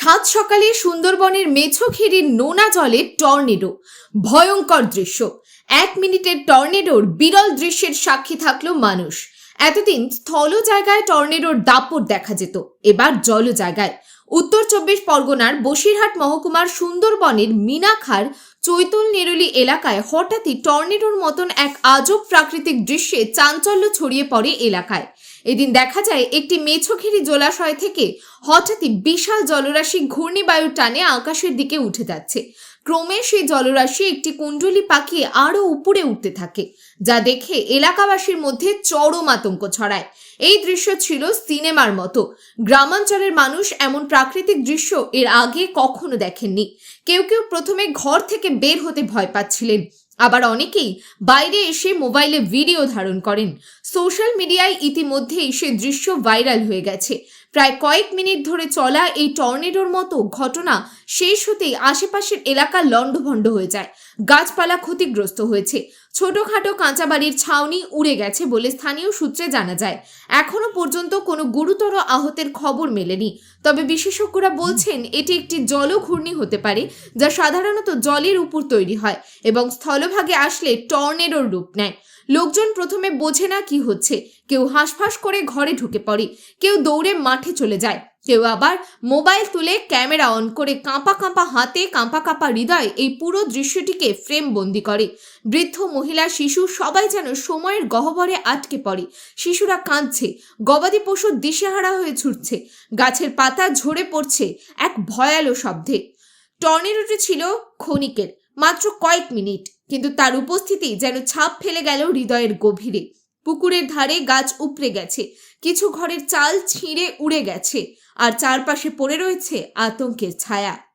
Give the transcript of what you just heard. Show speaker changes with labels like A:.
A: আজ সকালে সুন্দরবনের মেছোখেরির নোনা জলে টর্নেডো। ভয়ঙ্কর দৃশ্য। এক মিনিটের টর্নেডোর বিরল দৃশ্যের সাক্ষী থাকল মানুষ। এতদিন স্থল জায়গায় টর্নেডোর দাপট দেখা যেত। এবার জল জায়গায় উত্তর চব্বিশ পরগনার বসিরহাট মহকুমার সুন্দরবনের মিনাখার চৈতল নেরুলি এলাকায় হঠাৎই টর্নেডোর মতন এক আজব প্রাকৃতিক দৃশ্যে চাঞ্চল্য ছড়িয়ে পড়ে এলাকায়। এদিন দেখা যায়, একটি মেছোখেরি জলাশয় থেকে হঠাৎই বিশাল জলরাশি ঘূর্ণিবায়ুর টানে আকাশের দিকে উঠে যাচ্ছে। ক্রমে সেই জলরাশি একটি কুণ্ডলি পাকিয়ে আরও উপরে উঠতে থাকে, যা দেখে এলাকাবাসীর মধ্যে চরম আতঙ্ক ছড়ায়। এই দৃশ্য ছিল সিনেমার মতো। গ্রামাঞ্চলের মানুষ এমন প্রাকৃতিক দৃশ্য এর আগে কখনো দেখেননি। কেউ কেউ প্রথমে ঘর থেকে বের হতে ভয় পাচ্ছিলেন। আবার অনেকেই বাইরে এসে মোবাইলে ভিডিও ধারণ করেন। সোশ্যাল মিডিয়ায় ইতিমধ্যেই সে দৃশ্য ভাইরাল হয়ে গেছে। প্রায় কয়েক মিনিট ধরে চলা এই টর্নেডোর মতো ঘটনা শেষ হতেই আশেপাশের এলাকা লণ্ডভণ্ড হয়ে যায়। গাছপালা ক্ষতিগ্রস্ত হয়েছে। ছোটখাটো কাঁচা বাড়ির ছাউনি উড়ে গেছে বলে স্থানীয় সূত্রে জানা যায়। এখনও পর্যন্ত কোনো গুরুতর আহতের খবর মেলেনি। তবে বিশেষজ্ঞরা বলছেন, এটি একটি জলঘূর্ণি হতে পারে, যা সাধারণত জলের উপর তৈরি হয় এবং স্থলভাগে আসলে টর্নেডোর রূপ নেয়। লোকজন প্রথমে বোঝে না কি হচ্ছে। কেউ হাঁসফাঁস করে ঘরে ঢুকে পড়ে, কেউ দৌড়ে মাঠে চলে যায়। কেউ আবার মোবাইল তুলে ক্যামেরা অন করে কাঁপা কাঁপা হাতে, কাঁপা কাঁপা হৃদয় এই পুরো দৃশ্যটিকে ফ্রেম বন্দি করে। বৃদ্ধ, মহিলা, শিশু সবাই যেন সময়ের গহ্বরে আটকে পড়ে। শিশুরা কাঁদছে, গবাদি পশু দিশেহারা হয়ে ছুটছে। গাছের পাতা ঝরে পড়ছে এক ভয়ালো শব্দে। টর্নেডোটি ছিল ক্ষণিকের, মাত্র কয়েক মিনিট, কিন্তু তার উপস্থিতি যেন ছাপ ফেলে গেল হৃদয়ের গভীরে। পুকুরের ধারে গাছ উপড়ে গেছে। কিছু ঘরের চাল ছিঁড়ে উড়ে গেছে। আর চারপাশে পড়ে রয়েছে আতঙ্কের ছায়া।